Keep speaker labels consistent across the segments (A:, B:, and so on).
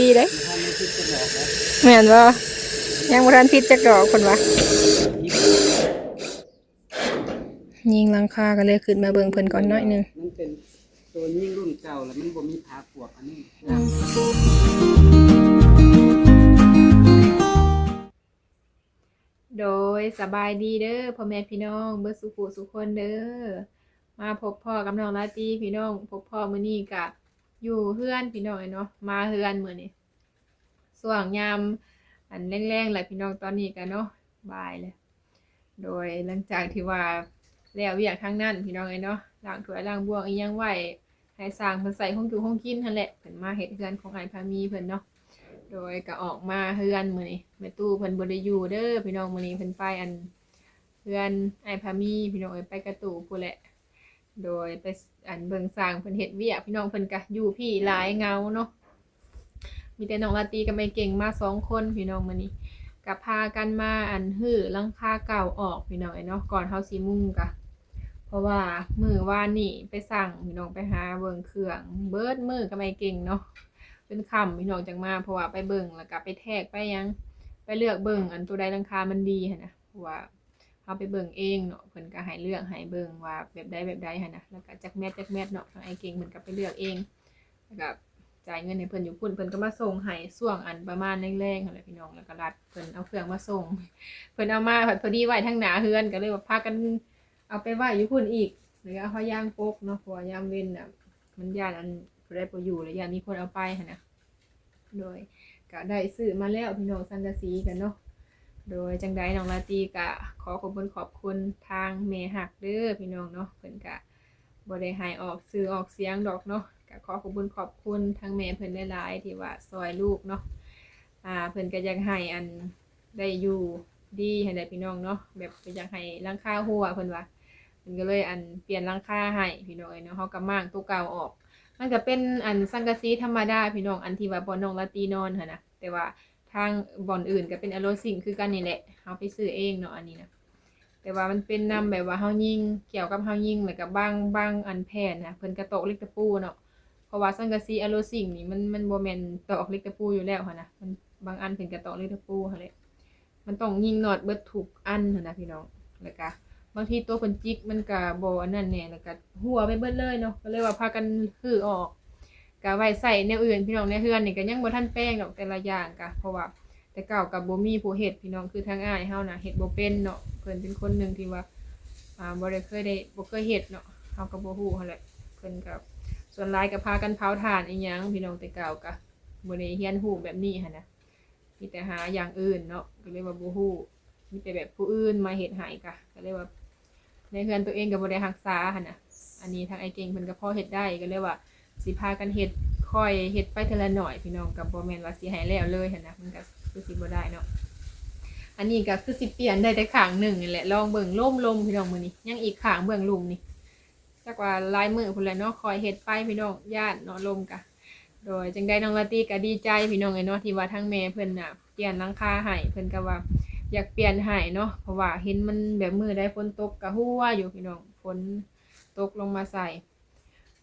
A: ดีๆเด้
B: ท่านไม่คิดจะหลอกนะ
A: แม่นบ่ยังบ่ทันพิดจักดอกเพิ่นว่ายิงหลังคาก็เลยขึ้นมาเบิ่งเพิ่นก่อนหน่อยหนึง
B: มันเป็นตัวยิ่งรุ่นเก่าแล้วมันบ่มีผาปวกอันนี้
A: โดยสบายดีเด้อพ่อแม่พี่น้องเบิดสุขุสุขคนเด้อมาพบพ่อกับน้องลาตรีพี่น้องพบพ่อมื้อนี้กะ อยู่เฮือนพี่น้องเนาะมาเฮือนมื้อนี้ส่วงยามอันแรงๆแหละพี่น้องตอนนี้กันเนาะบายเลย โดยหลังจากที่ว่าแล้วเวียกทั้งนั้นพี่น้องเอ้เนาะล้างถ้วยล้างบวงอียังไหวให้สร้างเพิ่นใส่ห้องอยู่ห้องกินนั่นแหละเพิ่นมาเฮ็ดเฮือนของอ้ายพามีเพิ่นเนาะโดยก็ออกมาเฮือนมื้อนี้แม่ตู้เพิ่นบ่ได้อยู่เด้อพี่น้องมื้อนี้เพิ่นไปอันเฮือนไอ้พามีพี่น้องเอ้ยไปกระตู่พู้นแหละ โดยไปอันเบิ่งสร้างเพิ่นเฮ็ดเวียกพี่น้องเพิ่นก็อยู่พี่หลายเงาเนาะมีแต่น้องลาตรีกับแม่เก่งมาสองคนพี่น้องมื้อนี้ก็พากันมาอันฮื้อหลังคาเก่าออกพี่น้องเอ้ยเนาะก่อนเฮาสิมุ่งกะเพราะว่ามื้อวานนี่ไปสั่งพี่น้องไปหาเบิ่งเครื่องเบิดมื้อกับแม่เก่งเนาะเป็นคำพี่น้องจังมาเพราะว่าไปเบิ่งแล้วก็ไปแทกไปหยัง ไปเลือกเบิ่งอันตัวใดราคามันดีหั่นนะเพราะว่า เอาไปเบิ่งเองเนาะเพิ่นก็ให้เลือกให้เบิ่งว่าแบบใดแบบใดหั่นนะแล้วก็จักแมทจักแมทเนาะทางไอ้เก่งเพิ่นก็ไปเลือกเองแล้วก็จ่ายเงินให้เพิ่นอยู่พุ่นเพิ่นก็มาส่งให้ช่วงอันประมาณแรงๆหั่นแหละพี่น้องแล้วก็รัดเพิ่นเอาเครื่องมาส่งเพิ่นเอามาพอดีไว้ทั้งหนาเฮือนก็เลยว่าพากันเอาไปไว้อยู่พุ่นอีกแล้วก็เอาผ้าย่างปกเนาะเพราะว่ายามเว้นน่ะมันย่านอันบ่ได้บ่อยู่แล้วย่านมีคนเอาไปหั่นนะโดยก็ได้ซื้อมาแล้วพี่น้องสังกะสีกันเนาะ โดยจังใดน้องลาตีก็ขอขอบคุณขอบคุณทางเมหักเด้อพี่น้องเนาะเพิ่นก็บ่ได้หายออกซื้อออกเสียงดอกเนาะก็ขอขอบคุณขอบคุณทางแม่เพิ่นหลายๆที่ว่าซอยลูกเนาะอ่าเพิ่นก็อยากให้อันได้อยู่ดีให้ได้พี่น้องเนาะแบบก็อยากให้ลังคาหัวเพิ่นว่าเพิ่นก็เลยอันเปลี่ยนลังคาให้พี่น้องเอ้เนาะเฮาก็มางตัวเก่าออก มันก็เป็นอันสังกะสีธรรมดาพี่น้องอันที่ว่าบ่น้องลาตีนอนหั่นนะแต่ว่า ทางบ่อนอื่นก็เป็นอโลซิงคือกันนี่แหละเฮาไปซื้อเองเนาะอันนี้นะแต่ว่ามันเป็นนำแบบว่าเฮายิงเกี่ยวกับเฮายิงแล้วก็บางบางอันแผ่นนะเพิ่นกระโตกเล็กตะปูเนาะเพราะว่าสังกะสีอโลซิงนี่มันมันบ่แม่นตอกเล็กตะปูอยู่แล้วหั่นนะมันบางอันเพิ่นกระตอกเล็กตะปูหั่นแหละมันต้องยิงน็อตเบิดทุกอันหั่นนะพี่น้องแล้วก็บางทีตัวคนจิกมันก็บ่อันนั้นแหน่แล้วก็หัวไปเบิดเลยเนาะก็เลยว่าพากันฮือออก ก็ไว้ใส่แนวอื่นพี่น้องในเฮือนนี่ก็ยังบ่ทันแป้งดอกแต่ละอย่างก็เพราะว่าแต่เก่ากับบ่มีผู้เฮ็ดพี่น้องคือทางอ้ายเฮาน่ะเฮ็ดบ่เป็นเนาะเพิ่นเป็นคนหนึ่งที่ว่าอ่าบ่ได้เคยได้บ่เคยเฮ็ดเนาะเฮาก็บ่ฮู้หั่นแหละเพิ่นก็ส่วนหลายก็พากันเผาถ่านอีหยังพี่น้องแต่เก่าก็บ่ได้เรียนรู้แบบนี้หั่นนะมีแต่หาอย่างอื่นเนาะก็เลยว่าบ่ฮู้มีแต่แบบผู้อื่นมาเฮ็ดให้ก็ก็เลยว่าในเฮือนตัวเองก็บ่ได้รักษาหั่นน่ะอันนี้ทางไอ้เก่งเพิ่นก็พอเฮ็ดได้ก็เลยว่า สิพากันเฮ็ดค่อยเฮ็ดไปเทอละหน่อยพี่น้องก็บ่แม่นว่าสิให้แล้วเลยหั่นนะมันก็คือสิบ่ได้เนาะอันนี้ก็คือสิเปลี่ยนได้แต่ข้างหนึ่งนี่แหละลองเบิ่งล่มลมพี่น้องมื้อนี้ยังอีกข้างเบื้องลุมนี่จักว่าลายมือพุ่นแหละเนาะคอยเฮ็ดไปพี่น้องญาติเนาะลมกะโดยจังได้น้องลาตี้ก็ดีใจพี่น้องไอ้เนาะที่ว่าทั้งแม่เพิ่นน่ะเปลี่ยนหลังคาให้เพิ่นก็ว่าอยากเปลี่ยนให้เนาะเพราะว่าเห็นมันแบบมือได้ฝนตกกะหัวอยู่พี่น้องฝนตกลงมาใส่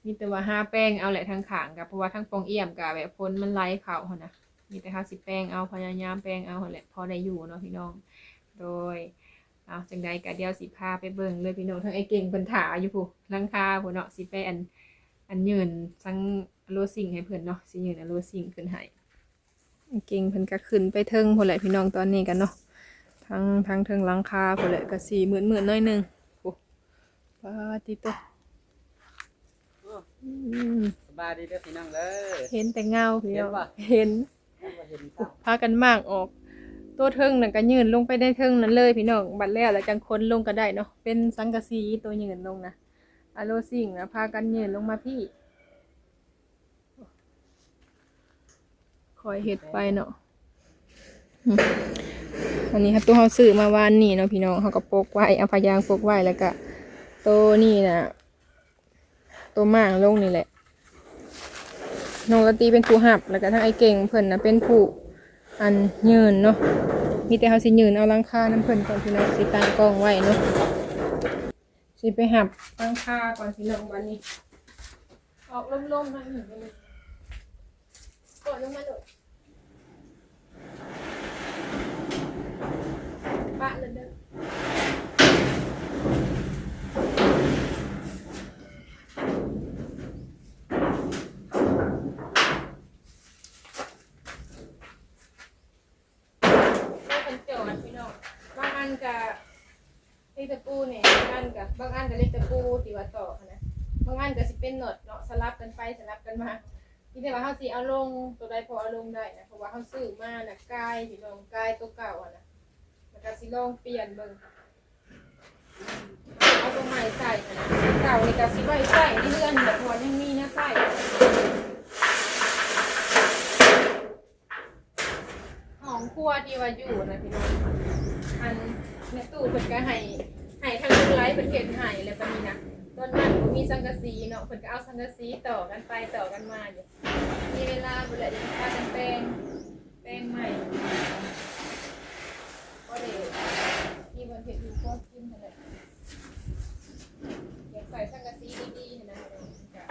A: มีแต่ว่าห้าแป้งเอาแหละทางขางกับเพราะว่าทั้งปองเอี่ยมกับแบบฝนมันไหลเข่าหั่นะมีแต่ห้าสิบแป้งเอาพยายามแป้งเอาแหละพอได้อยู่เนาะพี่น้อง โดยเอาจังใดกะเดียวสิพาไปเบิ่งเลยพี่น้องทั้งไอ้เก่งเพิ่นถาอยู่ผู้ลังคาผู้เนาะสิไปอันอันยืนสังโลซิงให้เพิ่นเนาะสิยืนอโลซิงขึ้นให้เก่งเพิ่นก็ขึ้นไปเทิงพุ่นแหละพี่น้องตอนนี้กันเนาะทั้งทั้งเทิงลังคาพอแหละก็สี่หมื่นหมื่นน้อยหนึ่งโอ้ปาติโต
B: สบายดีเด้อพี่น้องเด้อ
A: เห็นแต่เงาพี่น้อง
B: เห็นปะ
A: เห็น
B: บ่เห็นเจ้า
A: พากันมากออก ตัวเทิงนั่นก็ยืนลงไปได้เทิงนั้นเลยพี่น้องบัดแล้วแล้วจังคนลงก็ได้เนาะเป็นสังกะสีตัวยืนลงนะอะโลซิงนะพากันยืนลงมาพี่คอยเห็ดไปเนาะอืมอันนี้ครับตัวเขาซื้อมาวานนี่เนาะพี่น้องเขาก็ปกไว้เอาพยางปกไว้แล้วก็ตัวนี่นะ ตัวมากลงนี่แหละ น้องละตีเป็นผู้หับ แล้วก็ทั้งไอเก่งเพิ่นนะเป็นผู้อันยืนเนาะ มีแต่เขาสิยืนเอาลังคาน้ำเพิ่นก่อนพี่น้องสิตั้งกล้องไว้เนาะ สิไปหับลังคาก่อนพี่น้องวันนี้ ออกล่มๆหน่อยหนึ่งก็เลยกดลงมาโดดปะเลยเด้อแล้วเป็นโจทย์พี่น้องบางอันกับเล็กตะปูเนี่ยบางอันกับบางอันกับเล็กตะปูที่ว่าต่อหั้นนะบางอันก็สิเป็นหนดเนาะสลับกันไปสลับกันมา ที่ แต่ว่าเขาสิเอาลงตัวใดพอเอาลงได้นะเพราะว่าเขาซื้อมาน่ะกายพี่น้องกายตัวเก่าอะนะแล้วก็สิลองเปลี่ยนเบิ่งเอาตัวใหม่ใส่นะเก่านี่ก็สิไว้ใส่เรื่อนแต่พอยังมีนะใส่ของครัวที่ว่าอยู่นะพี่น้องอันในตู้เพิ่นก็ให้ให้ทางลูกไลฟ์เพิ่นเก็บให้แล้วก็มีนะ ต้นมันก็มีสังกะสีเนาะเพิ่นก็เอาสังกะสีต่อกันไปต่อกันมาอยู่มีเวลาเวลาจะพากันแปลงแปลงใหม่ก็เดี๋ยวมีบนเฮ็ดูก็กินเท่าไหร่อยากใส่สังกะสีดีๆนะจ้ะ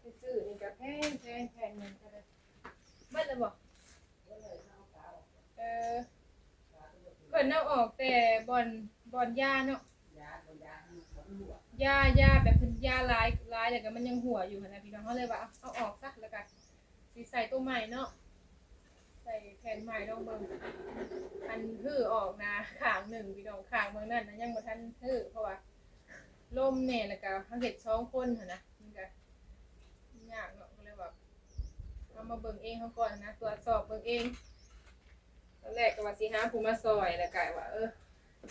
A: ไปซื้อนี่ก็แพงแพงแพงเงินก็ได้เบิดเลยบอกเออเพิ่นเอาออกแต่บอนบอนยาเนาะยายาแบบเพิ่นยาหลายหลายแต่ก็มันยังหัวอยู่หั้นนะพี่น้องเขาเลยว่าเอาเอาออกซะแล้วกันสิใส่ตัวใหม่เนาะใส่แผ่นใหม่ลองเบิ่งอันหื้อออกนะขางหนึ่งพี่น้องขางเมืองนั่นนะยังบ่ทันหื้อเพราะว่าลมแน่แล้วก็เขาเฮ็ดสองคนหั่นนะมันก็ยากเนาะก็เลยแบบเอามาเบิ่งเองเขาก่อนนะตรวจสอบเบิ่งเอง ตอนแรกก็ว่าสิหาผู้มาซอยแล้วก็ว่าเออ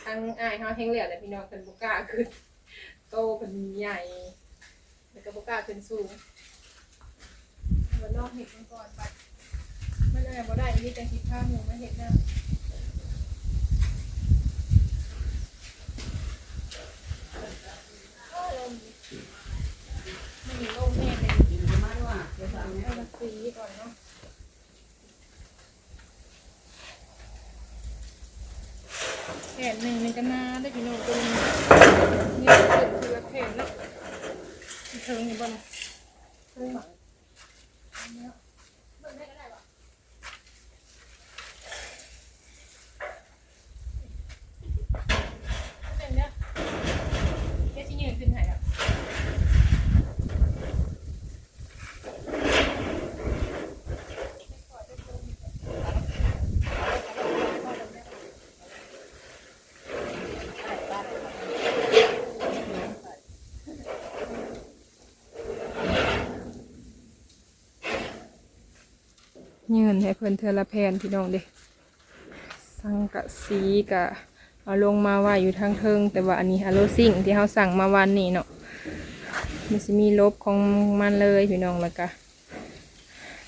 A: ทางอ้ายเฮาแฮงเหลือแต่พี่น้องเพิ่นบ่กล้าขึ้นโตเพิ่นใหญ่ แล้วก็บ่กล้าขึ้นสูงมันลองเฮ็ดมันก่อนไปมันอะไรบ่ได้มีแต่คิดข้างหมู่มาเฮ็ดนะโอ้ลมมันมีโลมแน่เลย
B: กินมาด้วยเดี๋ยวสั่ง
A: เอามาสีก่อนเนาะ แผ่นหนึ่งมันก็นาได้พี่น้องตัวนี้เนี่ยเป็นคือละแผ่นเนาะเทิงอยู่บ้านเทิงบ่เนี่ยเบิ่งได้ก็ได้บ่เป็นเนี่ยแค่ที่ยืนขึ้นไหนอะ ยืนให้เพิ่นเทอละแพนพี่น้องเด้สังกะสีกะเอาลงมาว่าอยู่ทางเทิง แต่ว่าอันนี้อะโลซิ่งที่เขาสั่งมาวันนี้เนาะมันจะมีลบของมันเลยพี่น้องแล้วก็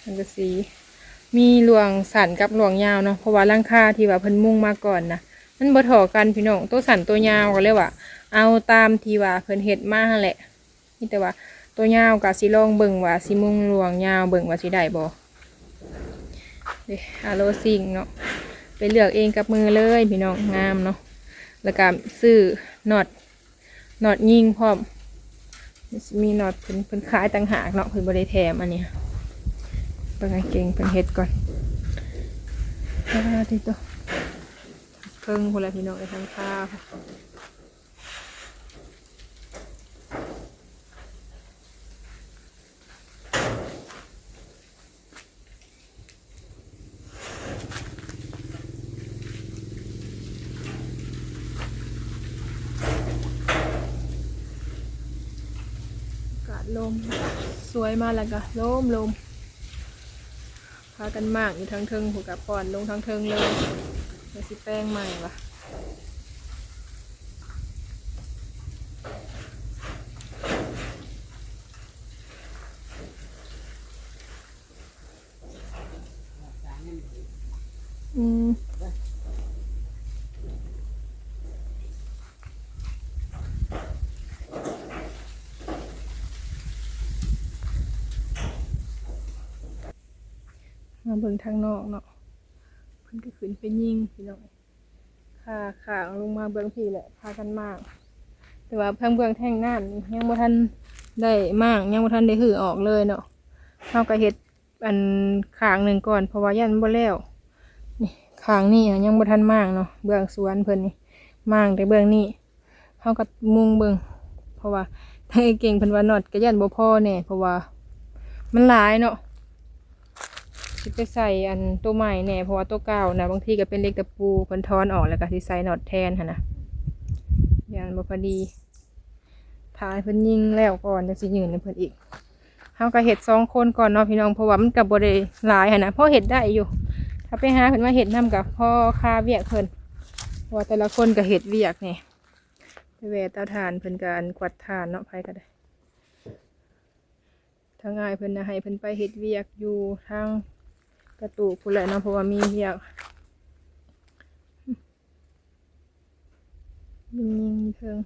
A: สังกะสี มีหลวงสันกับหลวงยาวเนาะเพราะว่าร่างค่าที่ว่าเพิ่นมุ่งมาก่อนนะมันบ่ถอกันพี่น้องตัวสันตัวยาวก็เลยว่า เอาตามที่ว่าเพิ่นเฮ็ดมาแหละนี่แต่ว่าตัวยาวกับสิลองเบิ่งว่าสิมุ่งหลวงยาวเบิ่งว่าสิได้บ่ อาโลซิงเนาะไปเลือกเองกับมือเลยพี่น้องงามเนาะแล้วก็ซื้อน็อตน็อตยิงพร้อมมีน็อตเพิ่นเพิ่นขายต่างหากเนาะเพิ่นบ่ได้แถมอันเนี้ยเบิ่งเก่งเพิ่นเฮ็ดก่อนอ่าติโตเพิ่งพุ่นละพี่น้องไอ้ทางค่าพุ่นอากาศลมส วยมาแล้วก็ลมลมพากันมากอยู่ทั้งเทิงผูกกับป่อนลงทั้งเทิงเลยมาสิแป้งใหม่ว่ะ อืม มาเบิ่งทางนอกเนาะเพิ่นก็ขึ้นไปยิงพี่น้องขาขางลงมาเบื้องพี่แหละพากันมาก แต่ว่าทางเบื้องแท่งน้ำนี่ยังบ่ทันได้มากยังบ่ทันได้หือออกเลยเนาะเฮาก็เฮ็ดอันขางหนึ่งก่อนเพราะว่ายันบ่แล้วนี่ขางนี่ยังบ่ทันมากเนาะเบื้องสวนเพิ่นนี่มากแต่เบื้องนี้เฮาก็มุงเบิ่งเพราะว่าทางไอ้เก่งเพิ่นว่านอตก็ยันบ่พอแน่เพราะว่ามันหลายเนาะ สิไปใส่อันตัวใหม่แน่เพราะว่าตัวเก่านะบางทีก็เป็นเล็กตะปูเพิ่นทอนออกแล้วก็สิใส่น็อตแทนหั่นนะอย่างบ่พอดีถ่ายเพิ่นยิงแล้วก่อนจังสิยืนให้เพิ่นอีกเฮาก็เฮ็ดสองคนก่อนเนาะพี่น้องเพราะว่ามันก็บ่ได้หลายหั่นนะพอเฮ็ดได้อยู่ ถ้าไปหาเพิ่นมาเฮ็ดนํกับพ่อค่าเวียกเพิ่นว่าแต่ละคนก็เฮ็ดเวียกนี่ไปแวเตาถ่านเพิ่นก็อันกวาดถ่านเนาะไผก็ได้ทางง่ายเพิ่นนะให้เพิ่นไปเฮ็ดเวียกอยู่ทาง กระตูกพูนแหละเนาะเพราะว่ามีเรียกยิงยิงเพิง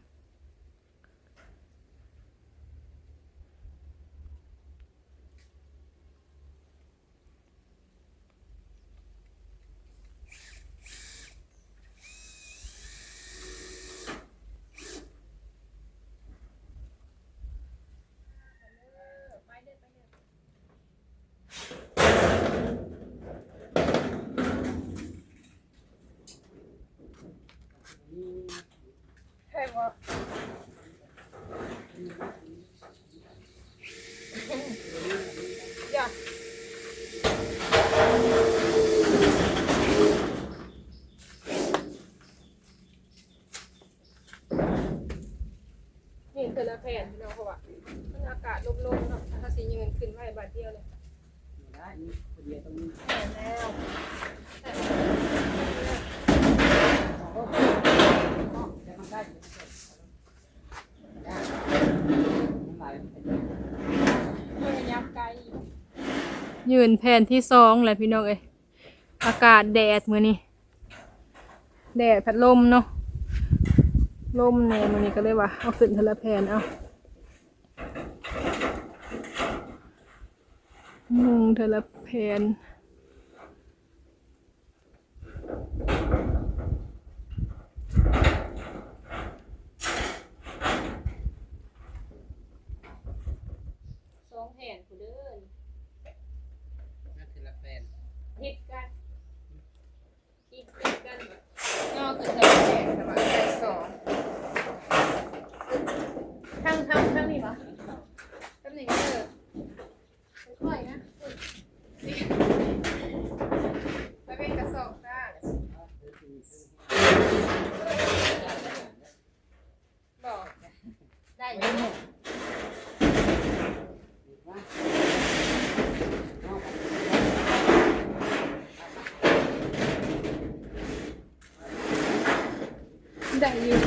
A: ใช่ปะอย่านี่คือละแผ่นพี่น้องเพราะว่ามันอากาศลมๆเนาะถ้าสิยืนขึ้นไว้บาดเดียวเลย
B: ได้นี่คนเดียวตรงนี้
A: แผ่นแล้ว
B: โอ้โหแต่มันได้อยู่ได้มันหลายมันเป็น
A: ยืนแผ่นที่สองแหละพี่น้องเอ้ยอากาศแดดมือนี้แดดพัดลมเนาะลมแน่มือนี้ก็เลยว่าเอาขึ้นทละแผ่นเอา มุงทละแพนสองแผ่นผู้เดิน
B: นั่นคือละแฟน
A: ฮิตกันฮิตกันนอกจากจะแข่งแต่ว่าใจสองทั้งทั้งทั้งนี่ปะแป๊บหนึงเออค่อยๆนะไปเป็นกระสอบได้บอกได้อยัง ได้อยู่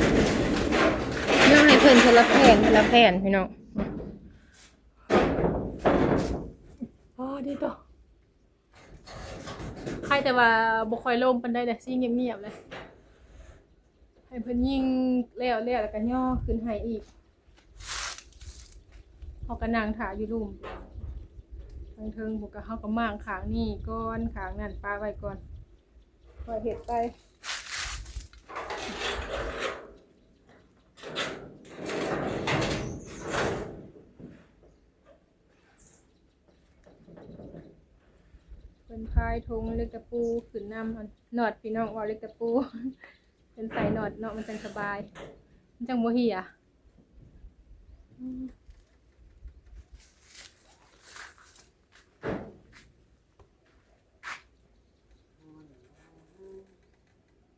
A: น้องให้เพิ่นคนละแผ่นคนละแผ่นพี่น้องอ๋อดีต่อใครแต่ว่าบ่ค่อยลมปานใดแต่ซิเงียบๆเลย ให้เพิ่นยิงแล้วแล้วแล้วก็ย่อขึ้นให้อีกเขาก็นั่งถ่ายอยู่รุมทางเทิงพวกก็เฮาก็มางขางนี่ก่อนขางนั่นปลาไว้ก่อนปล่อยเห็ดไป เป็นพายทงเล็กตะปูขึ้นนำนหนอดพี่น้องว่าเล็กตะปู เป็นใส่หนอดเนาะมันจังสบาย มันจังบ่เหี่ยอืม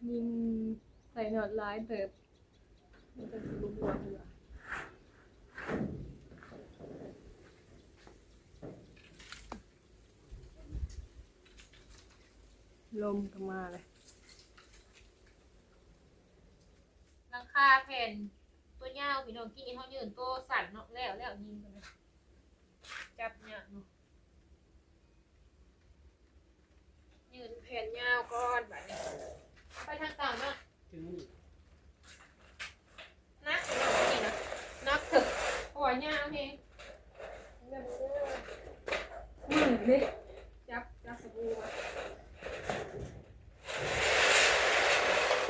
A: ยิงใส่หนอดหลายเติบมันจะสิบวมเหลือ ลมก็มาเลยหลังคาแผ่นตัวยาวพี่น้องกี้เขายืนตัวสั่นเนาะแล้วแล้วยิงกันเลยจับเนี่ยเนาะยืนแผ่นยาวก่อนแบบนี้ไปทางเก่าเนาะ
B: ถึงนี่
A: นักนี่นะนักเถอะหัวยาวเองเงินเด้อมือดิ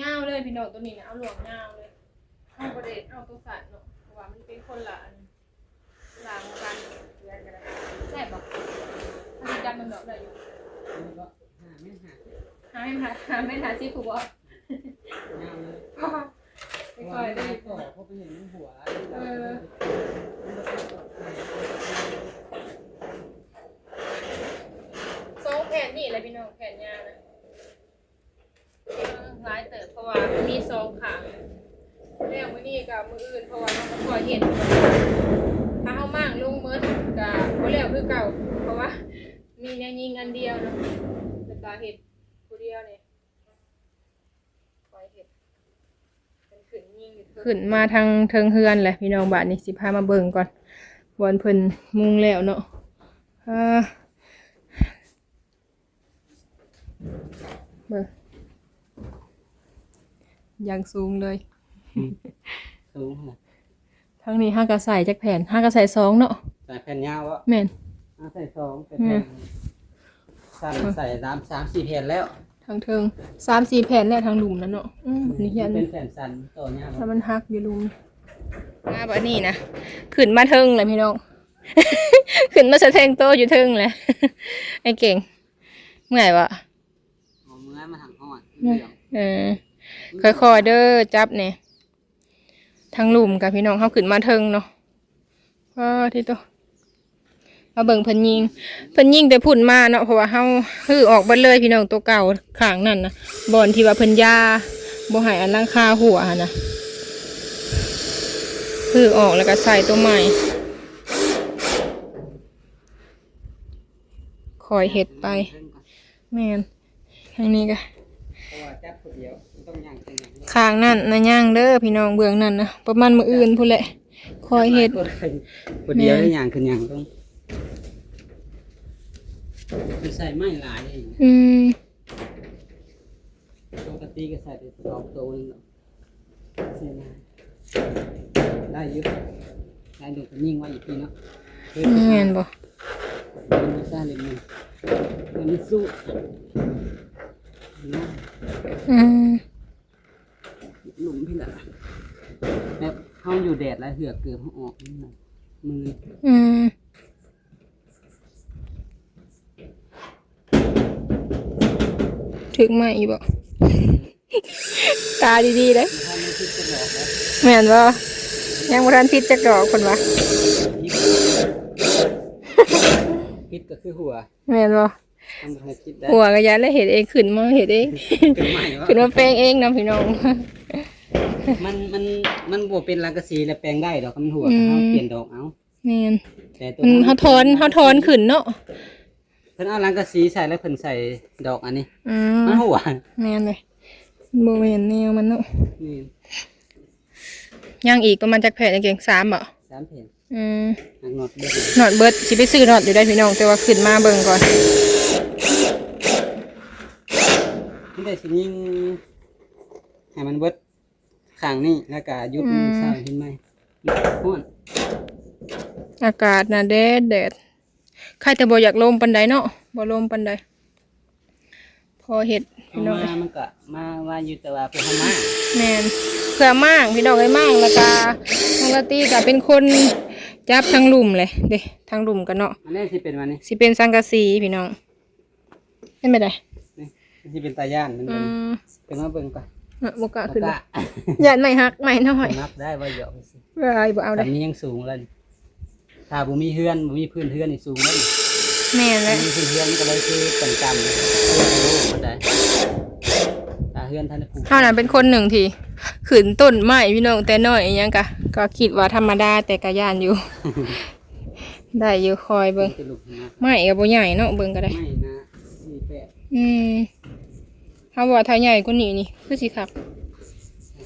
A: ยาวเลยพี่น้องตัวนี้นะเอาหลวงยาวเลยเอาประเด็นเอาตัวสัตว์เนาะเพราะว่ามันเป็นคนละอันหลังกันเดือนกันใช่ปะถ้าจำมันดอกได้อยู่
B: นี่ก็หาไม่หา
A: หาไม่หาหาไม่หาซิผูกบ่
B: ยาวเลย
A: ไม่ค่อยได้
B: ต่อเขาไปเห็นหัว
A: เออสองแผ่นนี่แหละพี่น้องแผ่นยาวนะเออ หลายเติบเพราะว่ามันมีสองขาแล้วมื้อนี้กับมื้ออื่นเพราะว่ามันก็พอเห็นถ้าเฮามั่งลงมื้อกับบ่แล้วคือเก่า เพราะว่า มีแนวยิงอันเดียวเนาะแล้วก็เฮ็ดผู้เดียวนี่คอยเฮ็ดเป็นขึ้นยิงขึ้นมาทางเทิงเฮือนแหละพี่น้องบาดนี้สิพามาเบิ่งก่อนวันเพิ่นมุงแล้วเนาะอ่าเบ อร์ยังสูงเลย
B: สูงนะ
A: ทั้งนี้ห้ากระใส่จากแผ่นห้ากระใส่สองเนาะ
B: ใส่แผ่นยาวอะ
A: แม่น
B: เอาใส่สองเป็นแผ่นสั้นใส่สามสามสี่แผ่นแล้ว
A: ทางเทิงสามสี่แผ่นแล้วทางหลุมนั่นเนาะอืมนี่ยัน
B: เป็นแผ่นสั้นต่อยาว
A: ถ้ามันหักอยู่หลุมมาแบบนี้นะขึ้นมาเทิงเลยพี่น้องขึ้นมาสะเทงโตอยู่เทิงเลยไอ้เก่งเมื่อไหร่วะ
B: เอามือมาทางห้อง
A: เออ ค่อยๆเด้อจับเนี่ยทางหลุมกับพี่น้องเขาขึ้นมาเทิงเนาะว้าที่โตมาเบิ่งเพิ่นยิงเพิ่นยิงแต่พุ่นมาเนาะเพราะว่าเฮาฮือออกเบิดเลยพี่น้องตัวเก่าข้างนั่นนะบอนที่ว่าเพิ่นยาบ่ให้อันลังคาหัวนะฮือออกแล้วก็ใส่ตัวใหม่คอยเฮ็ดไป แมนทางนี้ก็
B: เพราะว่าจับคนเดียว ต้องย่างเป็นอย่างนี้
A: ข้างนั่นนะย่างเด้อพี่น้องเบื้องนั่นนะประมาณมื้ออื่นพุ่นแหละคอยเฮ็ด
B: คนเดียวได้ย่างขึ้นย่างต้องมันใส่ไม้หลายเอง
A: อืม
B: ปกติก็ใส่ไปสองตัวนึงใส่มาได้อยุบได้ดูก็นิ่งไว้อีกทีเนาะเฮ้ย
A: แม่นบ่
B: มันไม่ใช่เลยมันมันสู้นะ
A: อืม
B: หลุมพี่ละแล้วเขาอยู่แดดแล้วเหือกเกือบเขาออกนี่นะมือ
A: อืมถึงไหมบ่ตาดีๆเด้อ
B: ถ้าไม่คิดจะบอกแล้ว
A: แม่นบ่ยังบ่ทันพิษจักดอกเพิ่นว่า
B: คิดก็คือหัว
A: แม่นบ่
B: ทำให้คิดได้
A: หัวก็ยาแล้วเฮ็ดเองขึ้นมาเฮ็ดเอง
B: เกิดใหม่ว่า
A: ขึ้นมาแปลงเองนํพี่น้อง
B: มันมันมันบวเป็นลังกะสีแล้วแปลงได้ดอกคำหัว
A: อืม
B: เขาเปลี่ยนดอกเอา
A: แม่น
B: แต่ตัว
A: มันเฮาถอนเฮาถอนขึ้นเนาะ
B: เพิ่นเอาลังกะสีใส่แล้วเพิ่นใส่ดอกอันนี้
A: อืม
B: มันหัว
A: แม่นเลยโมเมนแนวมันเนาะ
B: นี่
A: ย่างอีกประมาณจากแผ่นเก่งสามบ่
B: สามแผ่น
A: อืม
B: หักน็อตเบิด
A: หนอดเบิดสิไปซื้อหนอดอยู่ได้พี่น้องแต่ว่าขึ้นมาเบิ่งก่อน
B: นี่ได้ สิยิงให้มันเบิดข้างนี้แล้วก็ยุดมือซ้ายขึ้นไหมห้อน
A: อากาศน่ะแดดแดดใครแต่บ่อยากลมปันใดเนาะบ่ลมปันใดพอเห็ด
B: เอา
A: พี่น้อง
B: มา มันก็มาว่าอยู่แต่ว่าเพิ่นเอามา
A: แม่นเพื่อมากพี่น้องไอ้มากแล้วก็น้องละตีก็เป็นคนจับทั้งหลุมเลยเด้ทั้งหลุมกันเนาะ
B: อันนี้สิเป็นวันนี้
A: สิเป็นสังกะสีพี่น้องเป็นไปได้
B: นี่สิเป็นตาย่านมัน
A: อื
B: เป็น
A: ม
B: เป็นมาเบิ่งก่อน
A: เออบ่กล้าขึ้น
B: แล้ว
A: เลย
B: ก็
A: อย่าไม่ฮักไม่น้อย
B: นับได้ว่าเหยาะสิ
A: วายบ่เอา
B: แบ
A: ได้
B: บนี้ยังสูงเลยถ้าบ่มีเฮือนบ่มีพื้นเฮือนนี่สูงเลย
A: แม่นเลย
B: มีพื้นเฮือนก็เลยคือต่ำๆเลยโอ้โหมันได้ตาเฮือนท่านได้ปลูก
A: เฮานั้นเป็นคนหนึ่งที่ขืนต้นไม้พี่น้องแต่น้อยอิหยังกะ ก็คิดว่าธรรมดาแต่ก็ย่านอยู่ ได้อยู่คอยเบิ่ง
B: เป็นลูกนะ
A: ไม้ก็บ่ใหญ่เนาะเบิ่งก็ได้
B: ไม่นะสี่แปด
A: อืม เฮาว่าถ้าใหญ่กว่านี้นี่คือสิคัก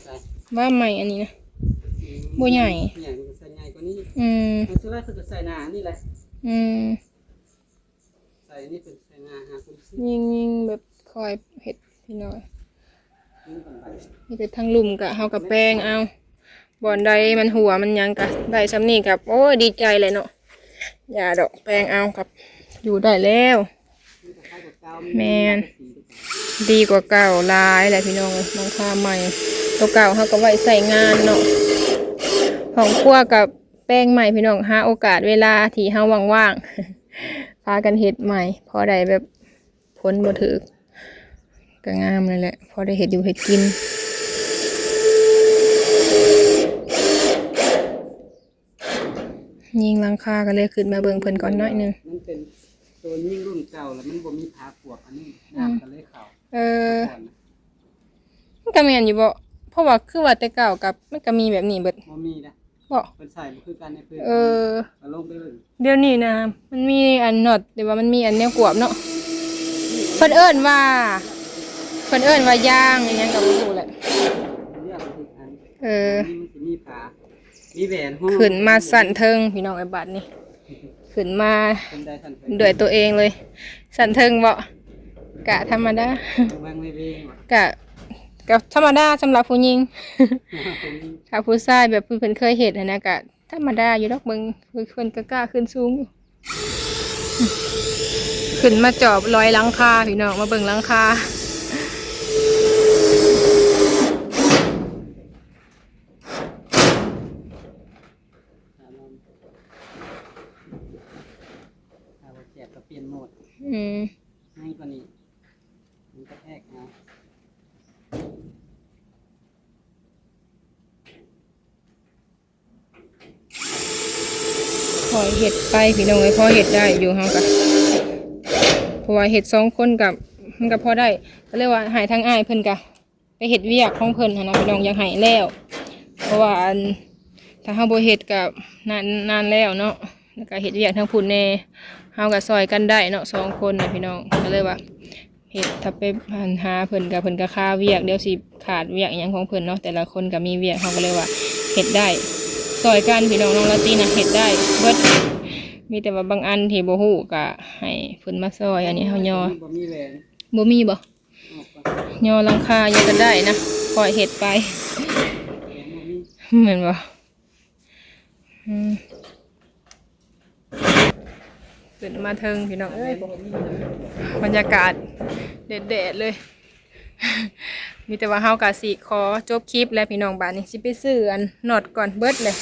B: ใส่
A: ว่าไม้อันนี้นะบ่ใหญ่
B: ใหญ่มันก็ใส่ใหญ่กว่านี้
A: อืม
B: มันสุดท้ายคือจะใส่หนานี่แหละ
A: อืม
B: ใส่นี่เป็นใส่หนาหาคุณซิ
A: ยิงยิงแบบคอยเห็ดพี่น้อย
B: นี่ก่อนไป
A: นี่เป็นทั้งลุ่มกะเฮากับแป้งเอาบ่อนใดมันหัวมันหยังกะได้ซ้ำนี่กับ โอ้ยดีใจเลยเนาะอย่าดอกแป้งเอากับ อยู่ได้แล้ว
B: นี่ก็คล้ายกับเก่า
A: แม่น
B: สี ดีก
A: ว่าเก่าลายแหละพี่น้องน้องค่าใหม่ ตัวเก่าเฮาก็ไว้ใส่งานเนาะของครัวกับแป้งใหม่พี่น้องหาโอกาสเวลาที่เฮาว่างๆพากันเฮ็ดใหม่พอได้แบบผลบ่ถึกก็งามนั่นแหละพอได้เฮ็ดอยู่เฮ็ดกินยิงลังคาก็เลยขึ้นมาเบิ่งเพิ่นก่อนน่อยหนึง
B: ตัวยิ่งรุ่นเก่าแล้วมันบ่มีผาปวกอันนี้น้ำก็เลยเข่า
A: เออ
B: ก่อนนะ
A: มันก็แม่นอยู่บ่เพราะว่าคือว่าแต่เก่ากับมันก็มีแบบนี้เบิด
B: บ่มีนะ
A: บ่
B: เป็นใส่บ่คือกันในเพื่อน
A: เออ
B: ก็ลงไปเลย
A: เดี๋ยวนี้นะมันมีอันน็อตแต่ว่ามันมีอันแนวกวบเนาะเพิ่นเอิ้นว่าเพิ่นเอิ้นว่าย่างอหยังก็บ่รู้แหละ
B: เรียกว่าคืออัน
A: เออ
B: นี่มันสิมีผามีแหวนห้อง
A: ขึ้นมาสั่นเทิงพี่น้องไอ้บัดนี่ ขึ้นมา
B: เป็นได้ทันไป
A: ด้วยตัวเองเลย สั่นเทิงบ่กะธรรมดา
B: วางไว้เองว่ะ
A: กะกะธรรมดาสำหรับผู้หญิง
B: เป็น
A: ถ้าผู้ชายแบบเพิ่นเคยเห็นหั้นนะกะธรรมดาอยู่ดอกเบิ่งคือเพิ่นก็กล้าขึ้นสูงอยู่ขึ้นมาจอบร้อยหลังคาพี่น้องมาเบิ่งหลังคา
B: ถ้าเราถ้าเราแจกก็เปลี่ยนโหมด
A: อืม
B: ให้กว่านี้มันก็แทกเอา
A: พอเห็ดไปพี่น้องไอ้ยพอเห็ดได้อยู่เฮาก็เพราะว่าเห็ดสองคนกับมันก็พอได้ก็เรียกว่าหายทางอ้ายเพิ่นกะไปเห็ดเวียกของเพิ่นหั้นนะพี่น้องยากใหายแล้ว เพราะว่าอันถ้าเฮาบ่เฮ็ดกับนานนานแล้วเนาะ แล้วก็เฮ็ดเวียกทั้งพุ่นแน่เฮาก็ซอยกันได้เนาะสองคนนะพี่น้องก็เลยว่าเฮ็ดถ้าไปหันหาเพิ่นก็เพิ่นก็ค่าเวียกเดี๋ยวสิขาดเวียกอหยังของเพิ่นเนาะแต่ละคนก็มีเวียกเฮาก็เลยว่าเฮ็ดได้ซอยกันพี่น้องน้องลาตีนะเฮ็ดได้เบิดมีแต่ว่าบางอันที่บ่ฮู้ก็ให้เพิ่นมาซอยอันนี้เฮายอ
B: บ่มีแหวน
A: บ่มีบ่
B: ออกก่อน
A: ยอหลังคายังก็ได้นะปล่อยเฮ็ดไป
B: แหวนบ่มี
A: เหมือนบ่อืม ขึ้นมาเทิงพี่น้องเอ้ย
B: บ
A: รรยากาศเด็ดๆเลย มีแต่ว่าเฮากะสิขอจบคลิปแล้วพี่น้องบ้านนี้สิไปซื้ออันนอดก่อนเบิดเลย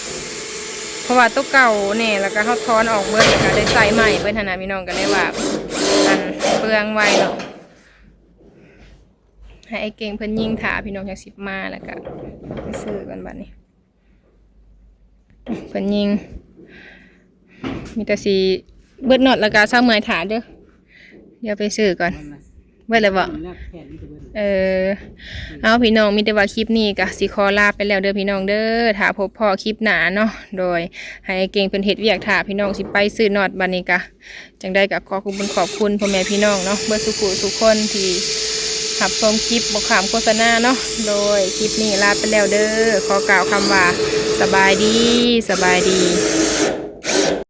A: เพราะว่าตัวเก่าแน่แล้วก็เฮาถอนออกเบิดแล้วก็ได้ใส่ใหม่เบิดหั่นน่ะพี่น้องก็เลยว่าอันเปลืองไวเนาะให้ไอ้เก่งเพิ่นยิงถาพี่น้องจังสิบมาแล้วก็ไปซื้อกันบัดนี้เพิ่นยิงมีแต่สี เบิดนอดแล้วก็เศร้าเมื่อยถาเด้อเดี๋ยวไปซื้อก่อนเบิดเลยบ่
B: มันแลกเบิด
A: เออเอาพี่น้องมีแต่ว่าคลิปนี้ก็สิขอลาไปแล้วเด้อพี่น้องเด้อถ้าพบพ่อคลิปหนาเนาะโดย ให้เก่งเพิ่นเฮ็ดเวียกถ้าพี่น้องสิไปซื้อนอดบัดนี้ก็จังได้ก็ขอขอบคุณขอบคุณพ่อแม่พี่น้องเนาะเบิดสุขุทุกคนที่รับชมคลิปบ่ขามโฆษณาเนาะโดยคลิปนี้ลาไปแล้วเด้อขอกล่าวคำว่า สบายดี สบายดี